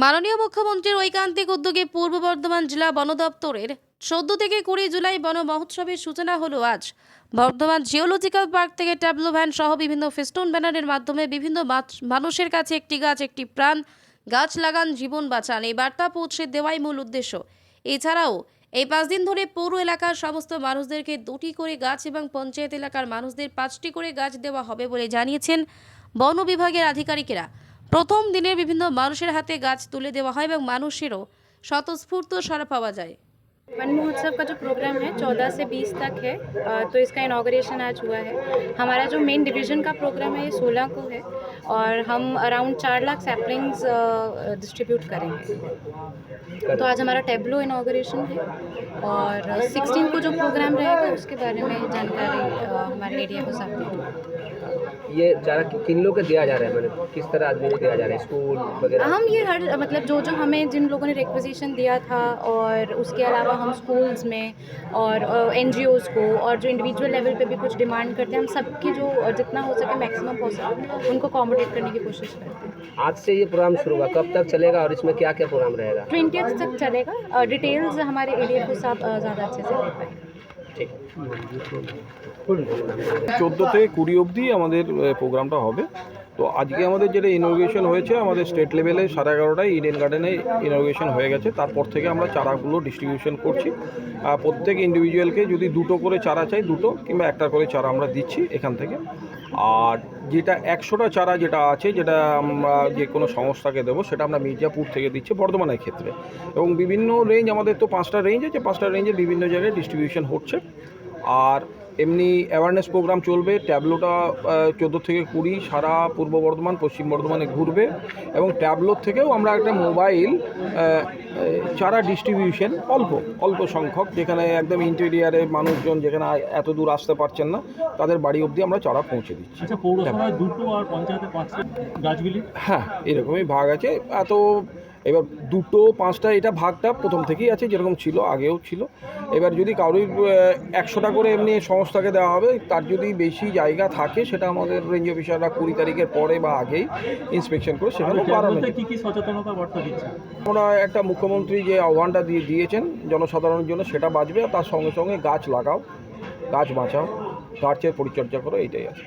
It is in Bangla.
মাননীয় মুখ্যমন্ত্রীর ঐকান্তিক উদ্যোগে পূর্ব বর্ধমান জেলা বন দপ্তরের চোদ্দ থেকে কুড়ি জুলাই বন মহোৎসবের সূচনা হলো আজ। বর্ধমান জিওলজিক্যাল পার্ক থেকে ট্যাবলো ভ্যান সহ বিভিন্ন ফেস্টুন ব্যানারের মাধ্যমে বিভিন্ন মানুষের কাছে একটি গাছ, একটি প্রাণ, গাছ লাগান, জীবন বাঁচান। এই বার্তা পৌঁছে দেওয়াই মূল উদ্দেশ্য। এছাড়াও, এই পাঁচ দিন ধরে পৌর এলাকার সমস্ত মানুষদেরকে দুটি করে গাছ এবং পঞ্চায়েত এলাকার মানুষদের পাঁচটি করে গাছ দেওয়া হবে বলে জানিয়েছেন বন বিভাগের আধিকারিকেরা। প্রথম দিনে বিভিন্ন মানুষের হাতে গাছ তুলে দেওয়া হয় এবং মানুষেরও স্বতঃস্ফূর্ত সাড়া পাওয়া যায় वन महोत्सव का जो प्रोग्राम है 14 से 20 तक है अ, तो इसका इनाग्रेशन आज हुआ है हमारा जो मेन डिवीजन का प्रोग्राम है ये 16 को है और हम अराउंड चार लाख सैपलिंग्स डिस्ट्रीब्यूट करेंगे तो आज हमारा टेबलो इनाग्रेशन है और 16 को जो प्रोग्राम रहेगा उसके बारे में जानकारी अ, हमारे एरिया को साथ देंगे ये चारा किन लोग को दिया जा रहा है? मतलब किस तरह आदमी को दिया जा रहा है? स्कूल वगैरह? हम ये हर मतलब जो जो हमें जिन लोगों ने रिक्वेजिशन दिया था और उसके अलावा हम स्कूल्स में और एन को और जो इंडिविजुअल लेवल पे भी कुछ डिमांड करते हैं हम सबकी जो जितना हो सके मैक्सिमम पॉसिबल उनको अकोमोडेट करने की कोशिश करते हैं। आज से ये प्रोग्राम शुरू हुआ कब तक चलेगा और इसमें क्या क्या प्रोग्राम रहेगा? ट्वेंटी तक चलेगा। डिटेल्स हमारे एरिया को अ, ज़्यादा अच्छे से दे पाएँगे। চোদ্দ থেকে কুড়ি অবধি আমাদের প্রোগ্রামটা হবে। তো আজকে আমাদের যেটা ইনোগ্রেশন হয়েছে, আমাদের স্টেট লেভেলে সাড়ে এগারোটায় ইডেন গার্ডেনে ইনোগ্রেশন হয়ে গেছে। তারপর থেকে আমরা চারাগুলো ডিস্ট্রিবিউশন করছি। প্রত্যেক ইন্ডিভিজুয়ালকে যদি দুটো করে চারা চাই, দুটো কিংবা একটা করে চারা আমরা দিচ্ছি এখান থেকে। আর যেটা একশোটা চারা যেটা আছে, যেটা আমরা যে কোনো সংস্থাকে দেবো, সেটা আমরা মির্জাপুর থেকে দিচ্ছি বর্ধমানের ক্ষেত্রে। এবং বিভিন্ন রেঞ্জ আমাদের তো পাঁচটা রেঞ্জ আছে, পাঁচটা রেঞ্জে বিভিন্ন জায়গায় ডিস্ট্রিবিউশন হচ্ছে। আর এমনি অ্যাওয়ারনেস প্রোগ্রাম চলবে ট্যাবলোটা চোদ্দ থেকে কুড়ি, সারা পূর্ব বর্ধমান, পশ্চিম বর্ধমানে ঘুরবে। এবং ট্যাবলোর থেকেও আমরা একটা মোবাইল চারা ডিস্ট্রিবিউশন অল্প অল্প সংখ্যক যেখানে একদম ইন্টেরিয়ারে মানুষজন যেখানে এত দূর আসতে পারছেন না তাদের বাড়ি অবধি আমরা চারা পৌঁছে দিচ্ছি। আচ্ছা পৌরসভায় দুটো আর পঞ্চায়েতে পাঁচটা গাছগুলি? হ্যাঁ এরকমই ভাগ আছে। এত এবার দুটো পাঁচটা এটা ভাগটা প্রথম থেকেই আছে যেরকম ছিল আগেও ছিল। এবার যদি কারোর একশোটা করে এমনি সংস্থাকে দেওয়া হবে তার যদি বেশি জায়গা থাকে সেটা আমাদের রেঞ্জ অফিসাররা কুড়ি তারিখের পরে বা আগেই ইন্সপেকশন করে সেখানে বাড়ানো দিচ্ছে? আমরা একটা মুখ্যমন্ত্রী যে আহ্বানটা দিয়ে দিয়েছেন জনসাধারণের জন্য সেটা বাঁচবে আর তার সঙ্গে সঙ্গে গাছ লাগাও গাছ বাঁচাও গাছের পরিচর্যা করো এইটাই আছে।